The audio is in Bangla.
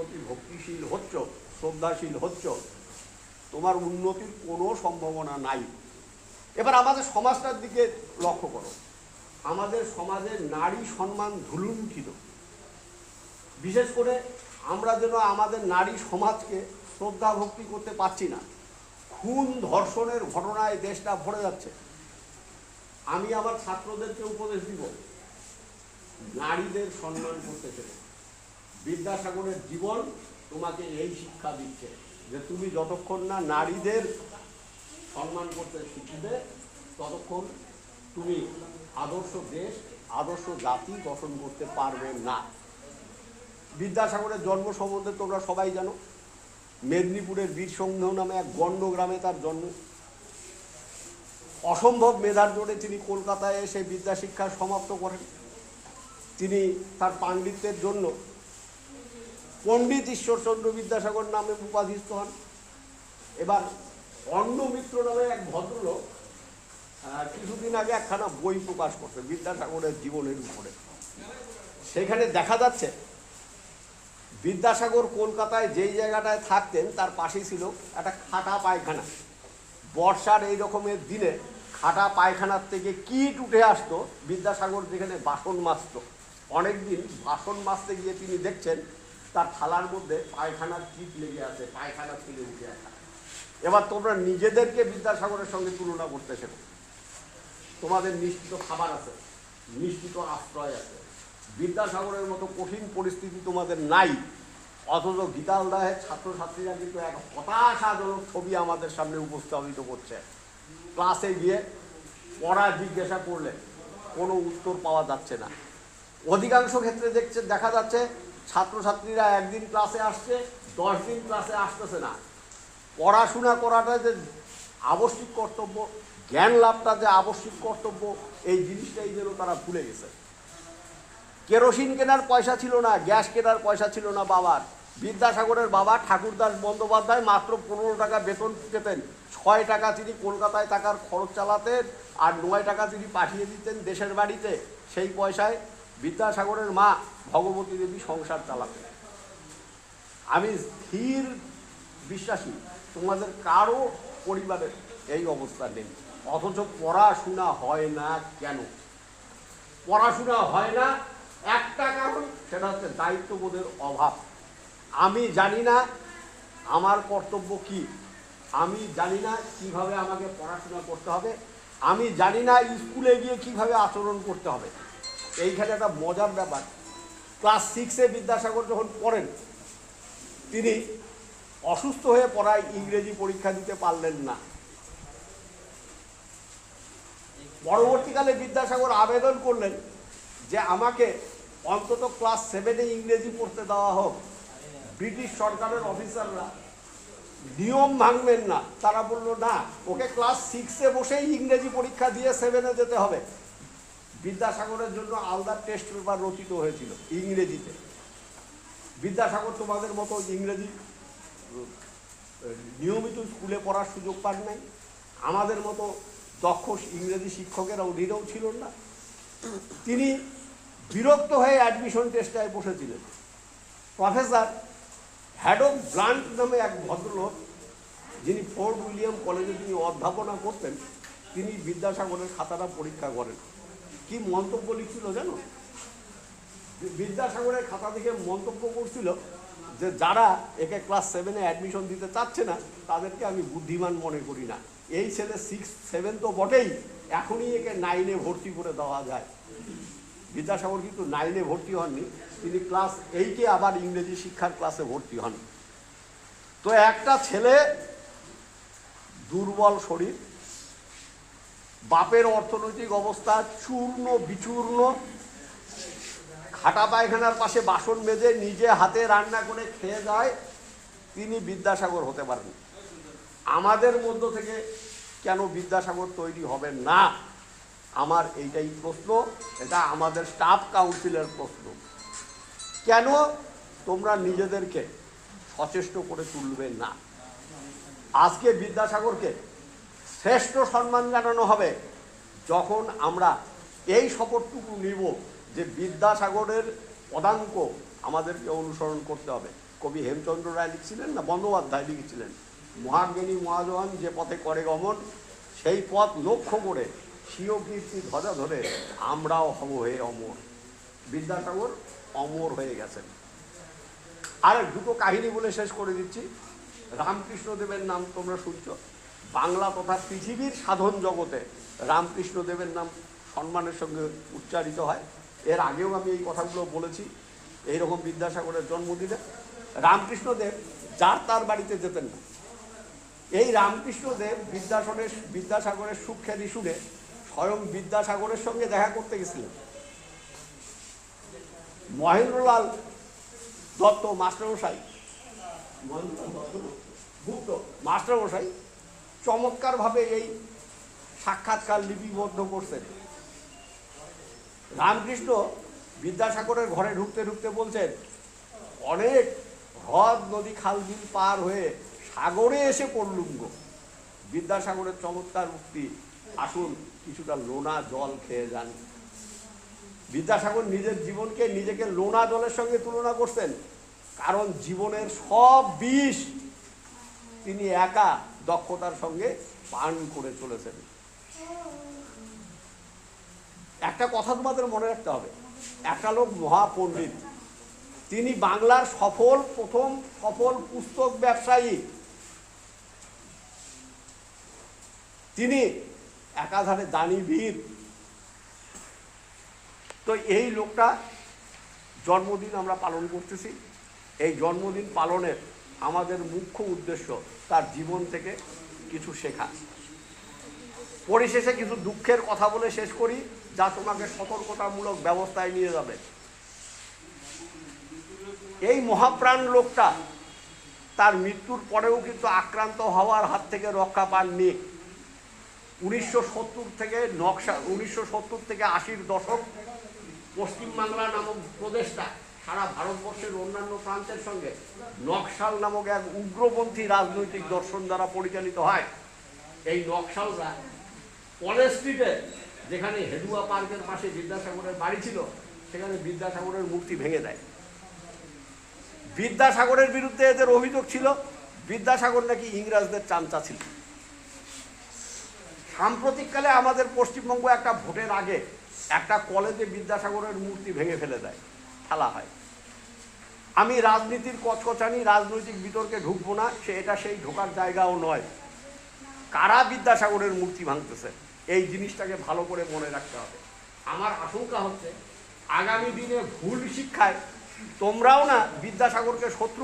প্রতি ভক্তিশীল হচ্ছ, শ্রদ্ধাশীল হচ্ছ, তোমার উন্নতির কোনো সম্ভাবনা নাই। এবার আমাদের সমাজটার দিকে লক্ষ্য করো। আমাদের সমাজে নারী সম্মান ধুলুণ্ঠিত। বিশেষ করে আমরা যেন আমাদের নারী সমাজকে শ্রদ্ধা ভক্তি করতে পারছি না। খুন ধর্ষণের ঘটনায় দেশটা ভরে যাচ্ছে। আমি আমার ছাত্রদেরকে উপদেশ দিব, নারীদের সম্মান করতে শেখো বিদ্যাসাগরের জীবন তোমাকে এই শিক্ষা দিচ্ছে যে তুমি যতক্ষণ না নারীদের সম্মান করতে শিখবে, ততক্ষণ তুমি আদর্শ দেশ, আদর্শ জাতি গঠন করতে পারবে না। বিদ্যাসাগরের জন্ম সম্বন্ধে তোমরা সবাই জানো। মেদিনীপুরের বীরসংঘ নামে এক গণ্ড গ্রামে তার জন্ম। অসম্ভব মেধার জোরে তিনি কলকাতায় এসে বিদ্যাশিক্ষা সমাপ্ত করেন। তিনি তার পাণ্ডিত্যের জন্য পণ্ডিত ঈশ্বরচন্দ্র বিদ্যাসাগর নামে উপাধিস্থ হন। এবার অন্নমিত্র নামে এক ভদ্রলোক কিছুদিন আগে একখানা বই প্রকাশ করছে বিদ্যাসাগরের জীবনের উপরে। সেখানে দেখা যাচ্ছে, বিদ্যাসাগর কলকাতায় যেই জায়গাটায় থাকতেন, তার পাশেই ছিল একটা খাটা পায়খানা। বর্ষার এই রকমের দিনে খাটা পায়খানার থেকে কীট উঠে আসতো, বিদ্যাসাগর যেখানে বাসন মাজতো। অনেকদিন বাসন মাজতে গিয়ে তিনি দেখছেন তার থালার মধ্যে পায়খানার কীট লেগে আছে, পায়খানা থেকে উঠে আসা এবার তোমরা নিজেদেরকে বিদ্যাসাগরের সঙ্গে তুলনা করতে শেখো। তোমাদের নিশ্চিত খাবার আছে, নিশ্চিত আশ্রয় আছে। বিদ্যাসাগরের মতো কঠিন পরিস্থিতি তোমাদের নাই। অথচ গীতালদাহের ছাত্রছাত্রীরা কিন্তু এক হতাশাজনক ছবি আমাদের সামনে উপস্থাপিত করছে। ক্লাসে গিয়ে পড়া জিজ্ঞাসা করলে কোনো উত্তর পাওয়া যাচ্ছে না। অধিকাংশ ক্ষেত্রে দেখছে, দেখা যাচ্ছে ছাত্রছাত্রীরা একদিন ক্লাসে আসছে দশ দিন ক্লাসে আসতেছে না। পড়াশোনা করাটা যে আবশ্যিক কর্তব্য, জ্ঞান লাভটা যে আবশ্যিক কর্তব্য, এই জিনিসটাই যেন তারা ভুলে গেছে। কেরোসিন কেনার পয়সা ছিল না, গ্যাস কেনার পয়সা ছিল না বাবার। বিদ্যাসাগরের বাবা ঠাকুরদাস বন্দ্যোপাধ্যায় মাত্র পনেরো টাকা বেতন পেতেন। ছয় টাকা তিনি কলকাতায় থাকার খরচ চালাতেন আর নয় টাকা তিনি পাঠিয়ে দিতেন দেশের বাড়িতে। সেই পয়সায় বিদ্যাসাগরের মা ভগবতী দেবী সংসার চালাতেন। আমি স্থির বিশ্বাসী, তোমাদের কারও পরিবারের এই অবস্থা নেই। অথচ পড়াশোনা হয় না কেন? পড়াশোনা হয় না, একটা কারণ, সেটা হচ্ছে দায়িত্ববোধের অভাব। আমি জানি না আমার কর্তব্য কি। আমি জানি না কীভাবে আমাকে পড়াশোনা করতে হবে। আমি জানি না স্কুলে গিয়ে কীভাবে আচরণ করতে হবে। এইখানে একটা মজার ব্যাপার। ক্লাস সিক্সে বিদ্যাসাগর যখন পড়েন, তিনি অসুস্থ হয়ে পড়ায় ইংরেজি পরীক্ষা দিতে পারলেন না। পরবর্তীকালে বিদ্যাসাগর আবেদন করলেন যে আমাকে অন্তত ক্লাস সেভেনে ইংরেজি পড়তে দেওয়া হোক। ব্রিটিশ সরকারের অফিসাররা নিয়ম ভাঙবেন না। তারা বলল, না, ওকে ক্লাস সিক্সে বসেই ইংরেজি পরীক্ষা দিয়ে সেভেনে যেতে হবে। বিদ্যাসাগরের জন্য আলাদা টেস্ট পেপার রচিত হয়েছিল, ইংরেজিতে। বিদ্যাসাগর তোমাদের মতো ইংরেজি নিয়মিত স্কুলে পড়ার সুযোগ পান নাই। আমাদের মতো দক্ষ ইংরেজি শিক্ষকেরা উনিরাও ছিল না। তিনি বিরক্ত হয়ে অ্যাডমিশন টেস্টায় বসেছিলেন। প্রফেসর হ্যাডক ব্লান্ট নামে এক ভদ্রলোক, যিনি ফোর্ট উইলিয়াম কলেজে তিনি অধ্যাপনা করতেন, তিনি বিদ্যাসাগরের খাতাটা পরীক্ষা করেন। কি মন্তব্য লিখছিল জানো? বিদ্যাসাগরের খাতা থেকে মন্তব্য করছিল যে যারা একে ক্লাস সেভেনে অ্যাডমিশন দিতে চাচ্ছে না, তাদেরকে আমি বুদ্ধিমান মনে করি না। এই ছেলে সিক্স সেভেন তো বটেই, এখনই একে নাইনে ভর্তি করে দেওয়া যায়। বিদ্যাসাগর কিন্তু নাইনে ভর্তি হননি, তিনি ক্লাস এইটে আবার ইংরেজি শিক্ষার ক্লাসে ভর্তি হন। তো একটা ছেলে দুর্বল শরীর বাপের অর্থনৈতিক অবস্থা চূর্ণ বিচূর্ণ। খাটা পায়খানার পাশে বাসন মেজে নিজে হাতে রান্না করে খেয়ে যায়, তিনি বিদ্যাসাগর হতে পারেন। আমাদের মধ্য থেকে কেন বিদ্যাসাগর তৈরি হবে না? আমার এইটাই প্রশ্ন, এটা আমাদের স্টাফ কাউন্সিলের প্রশ্ন। কেন তোমরা নিজেদেরকে সচেষ্ট করে তুলবে না? আজকে বিদ্যাসাগরকে শ্রেষ্ঠ সম্মান জানানো হবে। যখন আমরা এই শপথটুকু নিব যে বিদ্যাসাগরের পদাঙ্ক আমাদেরকে অনুসরণ করতে হবে। কবি হেমচন্দ্র রায় লিখছিলেন না? বন্দ্যোপাধ্যায় লিখেছিলেন। মহাজ্ঞানী মহাজন যে পথে করে গমন, সেই পথ লক্ষ্য করে স্বীয় কীর্তি ধ্বজা ধরে আমরাও হব হয়ে অমর। বিদ্যাসাগর অমর হয়ে গেছেন। আর দুটো কাহিনী বলে শেষ করে দিচ্ছি। রামকৃষ্ণদেবের নাম তোমরা শুনছ। বাংলা তথা পৃথিবীর সাধন জগতে রামকৃষ্ণদেবের নাম সম্মানের সঙ্গে উচ্চারিত হয়। এর আগেও আমি এই কথাগুলো বলেছি। এইরকম বিদ্যাসাগরের জন্মদিনে রামকৃষ্ণদেব যার তার বাড়িতে যেতেন না। এই রামকৃষ্ণদেব বিদ্যাসনের বিদ্যাসাগরের সুখ্যাতি শুনে স্বয়ং বিদ্যাসাগরের সঙ্গে দেখা করতে গেছিলেন। মহেন্দ্রলাল দত্ত মাস্টারমশাই গুপ্ত মাস্টারমশাই চমৎকারভাবে এই সাক্ষাৎকার লিপিবদ্ধ করছেন। রামকৃষ্ণ বিদ্যাসাগরের ঘরে ঢুকতে ঢুকতে বলছেন, অনেক হ্রদ, নদী, খাল, বিল পার হয়ে সাগরে এসে পড়লুম গো। বিদ্যাসাগরের চমৎকার উক্তি। আসুন, কিছুটা লোনা জল খেয়ে যান। বিদ্যাসাগর নিজের জীবনকে নিজেকে লোনা জলের সঙ্গে তুলনা করছেন, কারণ জীবনের সব বিষ তিনি একা দক্ষতার সঙ্গে পান করে চলেছেন। একটা কথা তোমাদের মনে রাখতে হবে। একটা লোক মহাপণ্ডিত। তিনি বাংলার সফল প্রথম সফল পুস্তক ব্যবসায়ী। তিনি একাধারে দানি বীর তো এই লোকটা জন্মদিন আমরা পালন করতেছি। এই জন্মদিন পালনের আমাদের মুখ্য উদ্দেশ্য তার জীবন থেকে কিছু শেখা। পরিশেষে কিছু দুঃখের কথা বলে শেষ করি, যা তোমাকে সতর্কতামূলক ব্যবস্থায় নিয়ে যাবে। এই মহাপ্রাণ লোকটা তার মৃত্যুর পরেও কিন্তু আক্রান্ত হওয়ার হাত থেকে রক্ষা পাননি। উনিশশো সত্তর থেকে নকশা, উনিশশো সত্তর থেকে আশির দশক পশ্চিমবাংলা নামক প্রদেশটা সারা ভারতবর্ষের অন্যান্য প্রান্তের সঙ্গে নকশাল নামক এক উগ্রপন্থী রাজনৈতিক দর্শন দ্বারা পরিচালিত হয়। এই নকশালরা কলেজ স্ট্রিটে, যেখানে হেদুয়া পার্কের পাশে বিদ্যাসাগরের বাড়ি ছিল, সেখানে বিদ্যাসাগরের মূর্তি ভেঙে দেয়। বিদ্যাসাগরের বিরুদ্ধে এদের অভিযোগ ছিল, বিদ্যাসাগর নাকি ইংরেজদের চামচা ছিল। সাম্প্রতিককালে আমাদের পশ্চিমবঙ্গ একটা ভোটের আগে একটা কলেজে বিদ্যাসাগরের মূর্তি ভেঙে ফেলে দেয়, ফেলা হয়। আমি রাজনীতির কচকচানি, রাজনৈতিক বিতর্কে ঢুকবো না, সে এটা সেই ঢোকার জায়গাও নয়। কারা বিদ্যাসাগরের মূর্তি ভাঙতেছে? এই জিনিসটাকে ভালো করে মনে রাখতে হবে। আমার আশঙ্কা হচ্ছে, আগামী দিনে ভুল শিক্ষায় তোমরাও না বিদ্যাসাগরকে শত্রু